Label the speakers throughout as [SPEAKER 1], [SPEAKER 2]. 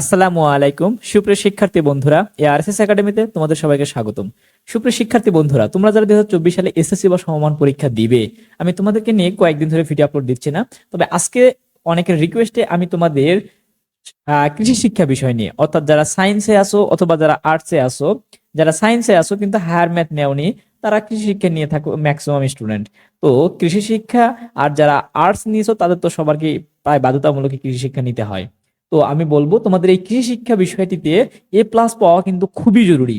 [SPEAKER 1] আসসালামু আলাইকুম। সুপ্রিয় শিক্ষার্থী বন্ধুরা এআরএসএস একাডেমিতে তোমাদের সবাইকে স্বাগতম। সুপ্রিয় শিক্ষার্থী বন্ধুরা, তোমরা যারা দুই হাজার চব্বিশ সালে এসএসসি বা সমমান পরীক্ষা দিবে, আমি তোমাদেরকে নিয়ে কয়েকদিন ধরে ভিডিও আপলোড দিচ্ছি না। তবে আজকে অনেকের রিকোয়েস্টে আমি তোমাদের কৃষি শিক্ষা বিষয় নিয়ে, অর্থাৎ যারা সায়েন্সে আসো অথবা যারা আর্টসে আসো যারা সায়েন্সে আসো কিন্তু হায়ার ম্যাথ নেওনি, তারা কৃষি শিক্ষা নিয়ে থাকো ম্যাক্সিমাম স্টুডেন্ট তো কৃষি শিক্ষা আর যারা আর্টস নিয়েছো, তাদের তো সবারকে প্রায় বাধ্যতামূলক কৃষি শিক্ষা নিতে হয়। তো আমি বলব, তোমাদের এই কৃষি শিক্ষা বিষয়টিতে এ প্লাস পাওয়া কিন্তু খুবই জরুরি।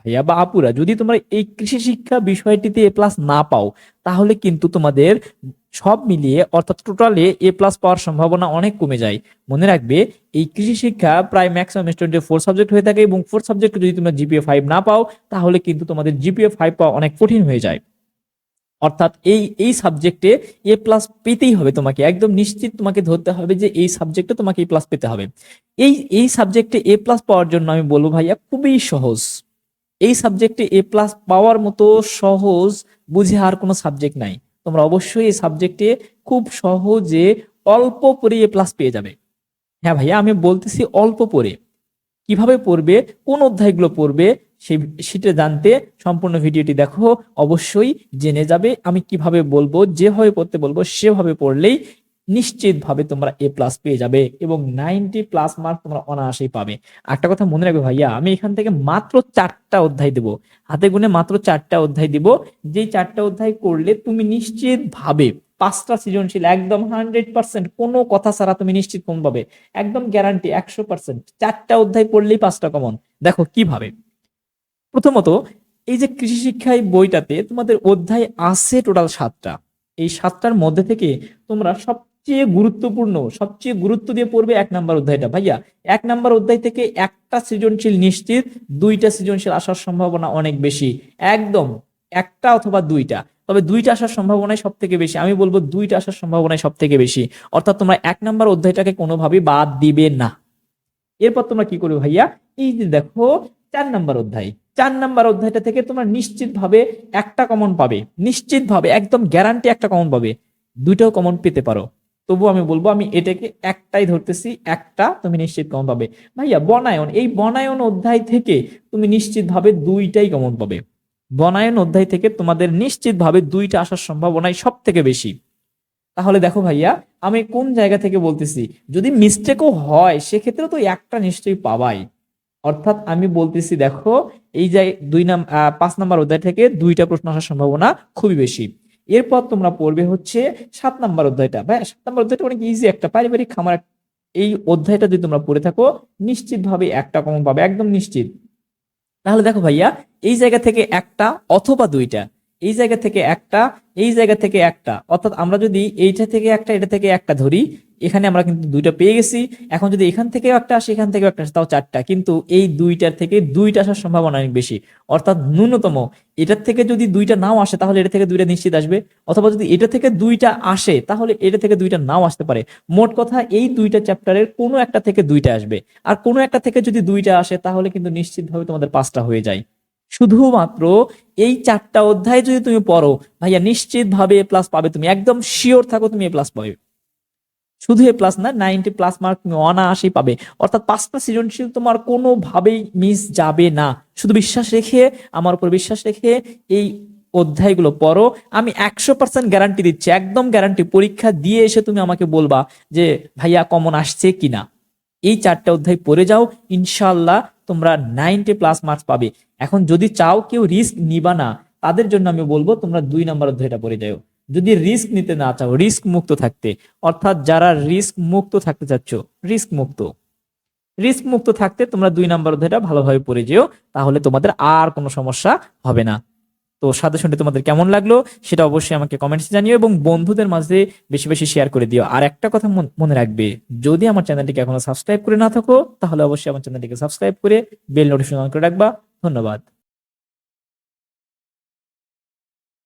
[SPEAKER 1] ভাইয়া বা আপুরা, যদি তোমরা এই কৃষি শিক্ষা বিষয়টিতে এ প্লাস না পাও, তাহলে কিন্তু তোমাদের সব মিলিয়ে, অর্থাৎ টোটালে এ প্লাস পাওয়ার সম্ভাবনা অনেক কমে যায়। মনে রাখবে, এই কৃষি শিক্ষা প্রায় ম্যাক্সিমাম স্টুডেন্টের ফোর সাবজেক্ট হয়ে থাকে এবং ফোর সাবজেক্টে যদি তোমরা জিপিএ ফাইভ না পাও, তাহলে কিন্তু তোমাদের জিপিএ ফাইভ পাওয়া অনেক কঠিন হয়ে যায়। অর্থাৎ এই এই সাবজেক্টে এ প্লাস পেতেই হবে তোমাকে। একদম নিশ্চিত তোমাকে ধরতে হবে যে এই সাবজেক্টে তোমাকে এ প্লাস পেতে হবে। এই এই সাবজেক্টে এ প্লাস পাওয়ার জন্য আমি বলব ভাইয়া, খুবই সহজ। এই সাবজেক্টে এ প্লাস পাওয়ার মতো সহজ বুঝে আর কোনো সাবজেক্ট নাই। তোমরা অবশ্যই এই সাবজেক্টে খুব সহজে অল্প পরে এ প্লাস পেয়ে যাবে। হ্যাঁ ভাইয়া, আমি বলতেছি অল্প পরে কীভাবে পড়বে? কোন অধ্যায়গুলো পড়বে? সেটা জানতে সম্পূর্ণ ভিডিওটি দেখো, অবশ্যই জেনে যাবে আমি কীভাবে বলব, যেভাবে পড়তে বলব, সেভাবে পড়লেই নিশ্চিতভাবে তোমরা এ প্লাস পেয়ে যাবে এবং নাইনটি প্লাস মার্ক তোমরা অনায়াসেই পাবে। একটা কথা মনে রাখবে ভাইয়া, আমি এখান থেকে মাত্র চারটা অধ্যায় দেব। হাতে গুনে মাত্র চারটা অধ্যায় দিব। যেই চারটা অধ্যায় করলে তুমি নিশ্চিতভাবে পাঁচটা সৃজনশীল, একদম হান্ড্রেড পার্সেন্ট কোনো কথা ছাড়া তুমি নিশ্চিত কম পাবে একদম গ্যারান্টি একশো পার্সেন্ট চারটা অধ্যায় পড়লেই পাঁচটা কমন দেখো কীভাবে। প্রথমত, এই যে কৃষি শিক্ষায় বইটাতে তোমাদের অধ্যায় আছে টোটাল সাতটা। এই সাতটার মধ্যে থেকে তোমরা সবচেয়ে গুরুত্বপূর্ণ, সবচেয়ে গুরুত্ব দিয়ে পড়বে এক নাম্বার অধ্যায়টা। ভাইয়া, এক নাম্বার অধ্যায় থেকে একটা সৃজনশীল নিশ্চিত, দুইটা সৃজনশীল আসার সম্ভাবনা অনেক বেশি। একদম একটা অথবা দুইটা। তবে দুইটা আসার সম্ভাবনাই সব থেকে বেশি। আমি বলব দুইটা আসার সম্ভাবনাই সব থেকে বেশি। অর্থাৎ তোমরা এক নাম্বার অধ্যায়টাকে কোনোভাবেই বাদ দিবে না। এরপর তোমরা কি করবে ভাইয়া? এই যে দেখো, চার নাম্বার অধ্যায়। চার নাম্বার অধ্যায়টা থেকে তোমরা নিশ্চিতভাবে একটা কমন পাবে। নিশ্চিতভাবে, একদম গ্যারান্টি একটা কমন পাবে। দুইটাও কমন পেতে পারো। তবু আমি বলব, আমি এটাকে একটাই ধরতেছি, একটা তুমি নিশ্চিত কমন পাবে। ভাইয়া, বনায়ন, এই বনায়ন অধ্যায় থেকে তুমি নিশ্চিতভাবে দুইটাই কমন পাবে। বনায়ন অধ্যায় থেকে তোমাদের নিশ্চিতভাবে দুইটা আসার সম্ভাবনাই সব থেকে বেশি। তাহলে দেখো ভাইয়া, আমি কোন জায়গা থেকে বলতেছি, যদি মিস্টেকও হয়, সেক্ষেত্রে তো একটা নিশ্চয়ই পাবাই। অর্থাৎ আমি বলতেছি, দেখো, এই যে দুই নাম পাঁচ নাম্বার অধ্যায় থেকে দুইটা প্রশ্ন আসার সম্ভাবনা খুবই বেশি। এরপর তোমরা পড়বে হচ্ছে সাত নাম্বার অধ্যায়টা। ভাই, সাত নাম্বার অধ্যায়টা অনেক ইজি একটা পারিবারিক খামার। এই অধ্যায়টা যদি তোমরা পড়ে থাকো, নিশ্চিতভাবে একটা কমন পাবে, একদম নিশ্চিত। তাহলে দেখো ভাইয়া, এই জায়গা থেকে একটা অথবা দুইটা। এই জায়গা থেকে একটা, এই জায়গা থেকে একটা। অর্থাৎ আমরা যদি এইটা থেকে একটা, এটা থেকে একটা ধরি, এখানে আমরা কিন্তু দুইটা পেয়ে গেছি। এখন যদি এখান থেকে একটা আসে, এখান থেকে একটা আসে, তাও চারটা। কিন্তু এই দুইটার থেকে দুইটা আসার সম্ভাবনা অনেক বেশি। অর্থাৎ ন্যূনতম, এটার থেকে যদি দুইটা নাও আসে, তাহলে এটা থেকে দুইটা নিশ্চিত আসবে। অথবা যদি এটা থেকে দুইটা আসে, তাহলে এটা থেকে দুইটা নাও আসতে পারে। মোট কথা, এই দুইটা চ্যাপ্টারের কোনো একটা থেকে দুইটা আসবে। আর কোনো একটা থেকে যদি দুইটা আসে, তাহলে কিন্তু নিশ্চিতভাবে তোমাদের পাঁচটা হয়ে যায়। শুধুমাত্র এই চারটা অধ্যায় যদি তুমি পড়ো, ভাইয়া নিশ্চিতভাবে এ প্লাস পাবে তুমি, একদম শিওর থাকো তুমি এ প্লাস পাবে। শুধু এ প্লাস না নাইনটি প্লাস মার্ক তুমি অনায়াসেই পাবে। অর্থাৎ পাঁচটা সৃজনশীল তোমার কোনোভাবেই মিস যাবে না। শুধু বিশ্বাস রেখে, আমার উপর বিশ্বাস রেখে এই অধ্যায়গুলো পড়ো। আমি একশো পার্সেন্ট গ্যারান্টি দিচ্ছি, একদম গ্যারান্টি পরীক্ষা দিয়ে এসে তুমি আমাকে বলবা যে, ভাইয়া কমন আসছে কিনা? এই চারটা অধ্যায় পড়ে যাও ইনশাল্লাহ তোমরা নাইনটি প্লাস মার্কস পাবে। এখন যদি চাও কেউ রিস্ক নিবা না, তাদের জন্য আমি বলব তোমরা দুই নম্বর অধ্যায়টা পড়ে যাও। যদি রিস্ক নিতে না চাও রিস্ক মুক্ত থাকতে, অর্থাৎ যারা রিস্ক মুক্ত থাকতে চাচ্ছ রিস্ক মুক্ত। রিস্ক মুক্ত থাকতে তোমরা দুই নম্বর অধ্যায়টা ভালোভাবে পড়ে যেও, তাহলে তোমাদের আর কোনো সমস্যা হবে না। তো সাথে সাজেশনটি তোমাদের কেমন লাগল সেটা অবশ্যই আমাকে কমেন্টসে জানিও এবং বন্ধুদের মাঝে বেশি বেশি শেয়ার করে দিও। আর একটা কথা মনে রাখবে, যদি আমার চ্যানেলটিকে এখনও সাবস্ক্রাইব করে না থাকো, তাহলে অবশ্যই আমার চ্যানেলটিকে সাবস্ক্রাইব করে বেল নোটিফিকেশন অন করে রাখবা। ধন্যবাদ।